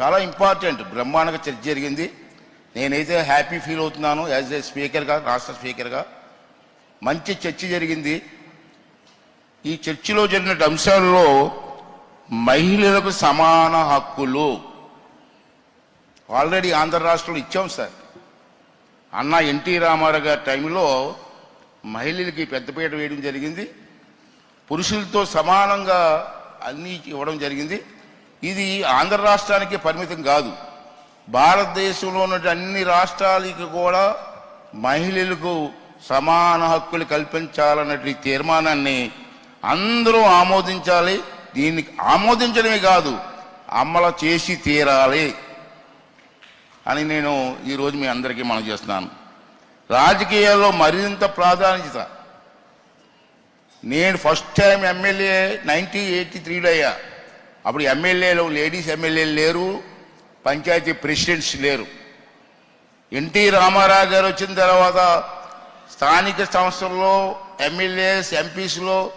చాలా ఇంపార్టెంట్. బ్రహ్మాండంగా చర్చ జరిగింది. నేనైతే హ్యాపీ ఫీల్ అవుతున్నాను. యాజ్ ఏ స్పీకర్గా రాష్ట్ర స్పీకర్గా మంచి చర్చ జరిగింది. ఈ చర్చిలో జరిగిన అంశాల్లో మహిళలకు సమాన హక్కులు. ఆల్రెడీ ఆంధ్ర రాష్ట్రంలో ఇచ్చాం సార్. అన్న ఎన్టీ రామారావు గారి టైంలో మహిళలకి పెద్దపీట వేయడం జరిగింది. పురుషులతో సమానంగా అన్ని ఇవ్వడం జరిగింది. ఇది ఆంధ్ర రాష్ట్రానికి పరిమితం కాదు. భారతదేశంలో ఉన్న అన్ని రాష్ట్రాలకి కూడా మహిళలకు సమాన హక్కులు కల్పించాలన్నటువంటి తీర్మానాన్ని అందరూ ఆమోదించాలి. దీన్ని ఆమోదించడమే కాదు అమలు చేసి తీరాలి అని నేను ఈరోజు మీ అందరికీ మనం చేస్తున్నాను. రాజకీయాల్లో మరింత ప్రాధాన్యత. నేను first time MLA nineteen eighty త్రీలో అయ్యా. అప్పుడు ఎమ్మెల్యేలు లేడీస్ ఎమ్మెల్యేలు లేరు పంచాయతీ ప్రెసిడెంట్స్ లేరు. ఎన్టీ రామారావు గారు వచ్చిన తర్వాత స్థానిక సంస్థల్లో ఎమ్మెల్యేస్ ఎంపీస్లో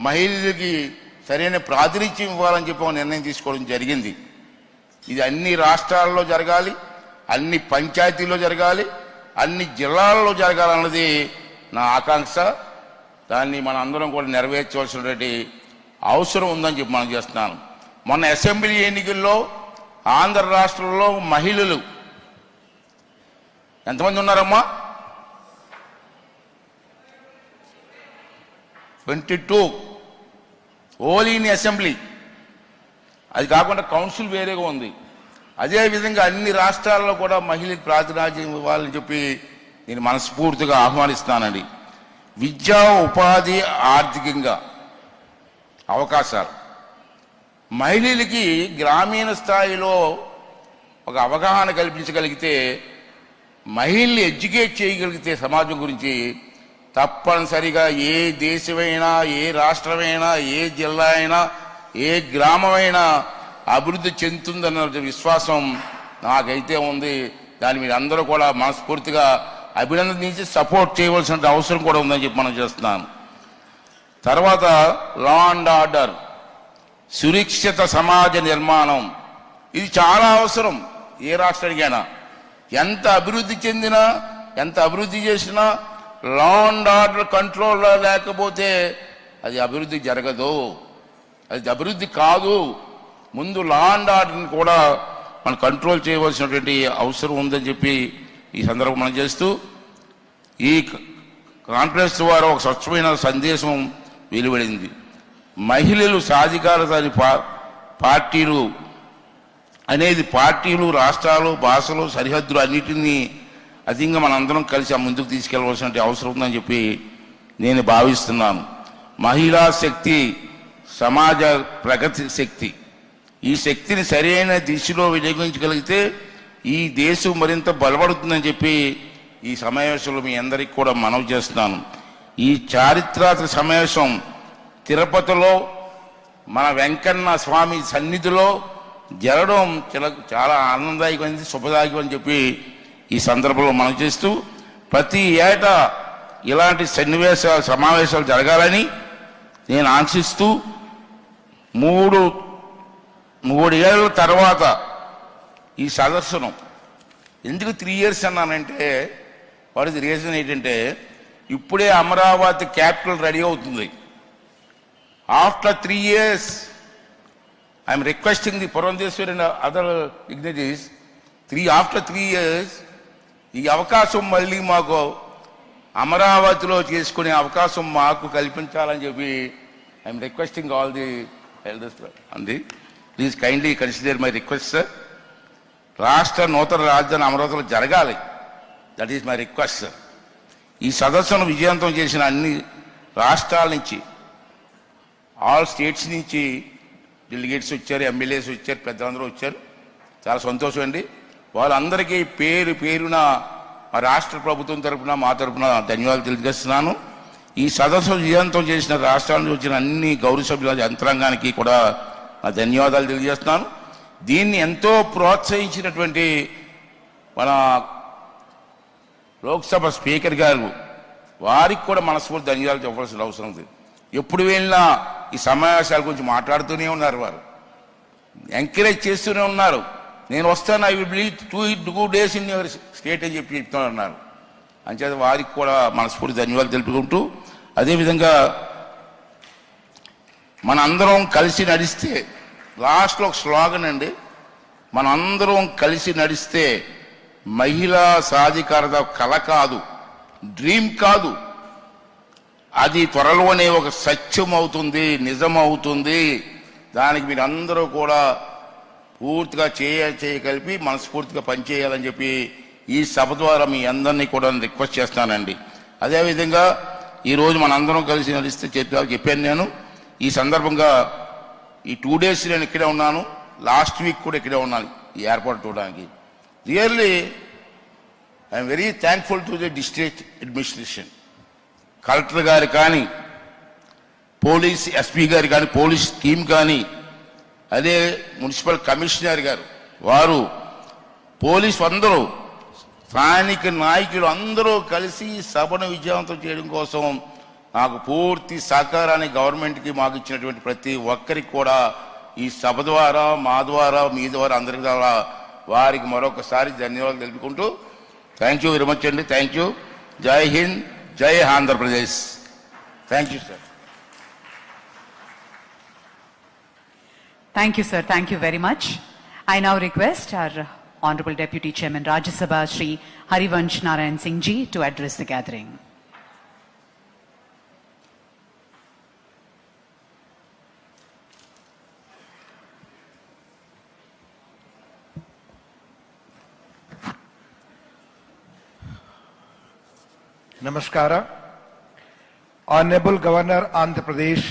మహిళలకి సరైన ప్రాతినిధ్యం ఇవ్వాలని చెప్పి ఒక నిర్ణయం తీసుకోవడం జరిగింది. ఇది అన్ని రాష్ట్రాల్లో జరగాలి అన్ని పంచాయతీల్లో జరగాలి అన్ని జిల్లాల్లో జరగాలన్నది నా ఆకాంక్ష. దాన్ని మన అందరం కూడా నెరవేర్చవలసినటువంటి అవసరం ఉందని చెప్పి మనం చేస్తున్నాను. మొన్న అసెంబ్లీ ఎన్నికల్లో ఆంధ్ర రాష్ట్రంలో మహిళలు ఎంతమంది ఉన్నారమ్మా? Twenty two. Only in assembly. అది కాకుండా కౌన్సిల్ వేరేగా ఉంది. అదే విధంగా అన్ని రాష్ట్రాల్లో కూడా మహిళలకు ప్రాతినిధ్యం ఇవ్వాలని చెప్పి నేను మనస్ఫూర్తిగా ఆహ్వానిస్తానండి విద్యా ఉపాధి ఆర్థికంగా అవకాశాలు. మహిళలకి గ్రామీణ స్థాయిలో ఒక అవగాహన కల్పించగలిగితే మహిళల్ని ఎడ్యుకేట్ చేయగలిగితే సమాజం గురించి తప్పనిసరిగా ఏ దేశమైనా ఏ రాష్ట్రమైనా ఏ జిల్లా అయినా ఏ గ్రామమైనా అభివృద్ధి చెందుతుందన్న విశ్వాసం నాకైతే ఉంది. దాన్ని మీరు అందరూ కూడా మనస్ఫూర్తిగా అభినందించి సపోర్ట్ చేయవలసిన అవసరం కూడా ఉందని చెప్పి మనం చేస్తున్నాను. తర్వాత లా అండ్ ఆర్డర్. సురక్షిత సమాజ నిర్మాణం. ఇది చాలా అవసరం. ఏ రాష్ట్రానికైనా. ఎంత అభివృద్ధి చెందినా ఎంత అభివృద్ధి చేసినా లా అండ్ ఆర్డర్ కంట్రోల్లో లేకపోతే అది అభివృద్ధి జరగదు. అది అభివృద్ధి కాదు. ముందు లా అండ్ ఆర్డర్ని కూడా మనం కంట్రోల్ చేయవలసినటువంటి అవసరం ఉందని చెప్పి ఈ సందర్భం మనం చేస్తూ ఈ కాన్ఫరెన్స్ ద్వారా ఒక స్వచ్ఛమైన సందేశం వెలువడింది. మహిళలు సాధికారత పా- పార్టీలు అనేది పార్టీలు రాష్ట్రాలు భాషలు సరిహద్దులు అన్నిటినీ అధికంగా మనందరం కలిసి ఆ ముందుకు తీసుకెళ్ళవలసిన అవసరం ఉందని చెప్పి నేను భావిస్తున్నాను. మహిళా శక్తి సమాజ ప్రగతి శక్తి. ఈ శక్తిని సరైన దిశలో వినియోగించగలిగితే ఈ దేశం మరింత బలపడుతుందని చెప్పి ఈ సమావేశంలో మీ అందరికీ కూడా మనవి చేస్తున్నాను. ఈ చారిత్రాత్మక సమావేశం తిరుపతిలో మన వెంకన్న స్వామి సన్నిధిలో జరగడం చాలా చాలా ఆనందదాయకమైనది శుభదాయకం అని చెప్పి ఈ సందర్భంలో మనం చేస్తూ ప్రతి ఏటా ఇలాంటి సన్నివేశ సమావేశాలు జరగాలని నేను ఆశిస్తూ మూడు మూడు ఏళ్ళ తర్వాత ఈ సదస్సును ఎందుకు త్రీ ఇయర్స్ అన్నానంటే వాటి రీజన్ ఏంటంటే ఇప్పుడే అమరావతి క్యాపిటల్ రెడీ అవుతుంది. After three years I'm requesting the Purandeswari other dignities three after three years ఈ అవకాశం మళ్ళీ మాకు అమరావతిలో చేసుకునే అవకాశం మాకు కల్పించాలని చెప్పి I'm requesting all the elders అంది please kindly consider my request sir రాష్ట్ర నూతన రాజధాని అమరావతిలో జరగాలి. That is my request sir ఈ సదస్సును విజయవంతం చేసిన అన్ని రాష్ట్రాల నుంచి ఆల్ స్టేట్స్ నుంచి డెలిగేట్స్ వచ్చారు ఎమ్మెల్యేస్ వచ్చారు పెద్దలందరూ వచ్చారు. చాలా సంతోషం అండి. వాళ్ళందరికీ పేరు పేరున మా రాష్ట్ర ప్రభుత్వం తరఫున మా తరపున ధన్యవాదాలు తెలియజేస్తున్నాను. ఈ సదస్సు విజయంతం చేసిన రాష్ట్రాల నుంచి వచ్చిన అన్ని గౌరవ సభ్యుల యంత్రాంగానికి కూడా నా ధన్యవాదాలు తెలియజేస్తున్నాను. దీన్ని ఎంతో ప్రోత్సహించినటువంటి మన లోక్సభ స్పీకర్ గారు వారికి కూడా మనస్ఫూర్తి ధన్యవాదాలు చెప్పాల్సిన అవసరం ఉంది ఎప్పుడు వెళ్ళినా ఈ సమావేశాల గురించి మాట్లాడుతూనే ఉన్నారు వారు. ఎంకరేజ్ చేస్తూనే ఉన్నారు. నేను వస్తాను I will be two two days in your state అని చెప్పి చెప్తాను అన్నారు అంచేత వారికి కూడా మనస్ఫూర్తి ధన్యవాదాలు తెలుపుకుంటూ అదేవిధంగా మన అందరం కలిసి నడిస్తే లాస్ట్లో ఒక స్లోగన్ అండి మన అందరం కలిసి నడిస్తే మహిళా సాధికారత కళ కాదు డ్రీమ్ కాదు అది త్వరలోనే ఒక సత్యం అవుతుంది నిజం అవుతుంది దానికి మీరు అందరూ కూడా పూర్తిగా చేయ చేయగలిపి మనస్ఫూర్తిగా పనిచేయాలని చెప్పి ఈ సభ ద్వారా మీ అందరినీ కూడా రిక్వెస్ట్ చేస్తానండి. అదేవిధంగా ఈరోజు మనందరం కలిసి నడిస్తే చెప్పా చెప్పాను నేను. ఈ సందర్భంగా ఈ టూ డేస్ నేను ఇక్కడే ఉన్నాను. లాస్ట్ వీక్ కూడా ఇక్కడే ఉన్నాను ఈ ఏర్పాటు చూడడానికి. Really I'm very thankful to the district administration collector గారు కానీ పోలీస్ ఎస్పీ గారు కానీ పోలీస్ టీం కానీ అదే మున్సిపల్ కమిషనర్ గారు వారు పోలీసు అందరూ స్థానిక నాయకులు అందరూ కలిసి సభను విజయవంతం చేయడం కోసం నాకు పూర్తి సహకారాన్ని గవర్నమెంట్కి మాకు ఇచ్చినటువంటి ప్రతి ఒక్కరికి కూడా ఈ సభ ద్వారా మా ద్వారా మీ ద్వారా అందరి ద్వారా వారికి మరొకసారి ధన్యవాదాలు తెలుపుకుంటూ థ్యాంక్ యూ వెరీ మచ్ అండి thank you Jai Hind. Jai Andhra Pradesh. Thank you, sir. Thank you, sir. Thank you very much. I now request our Honorable Deputy Chairman Rajya Sabha Sri Harivansh Narayan Singh Ji to address the gathering. नमस्कार। आनेबल governor Andhra Pradesh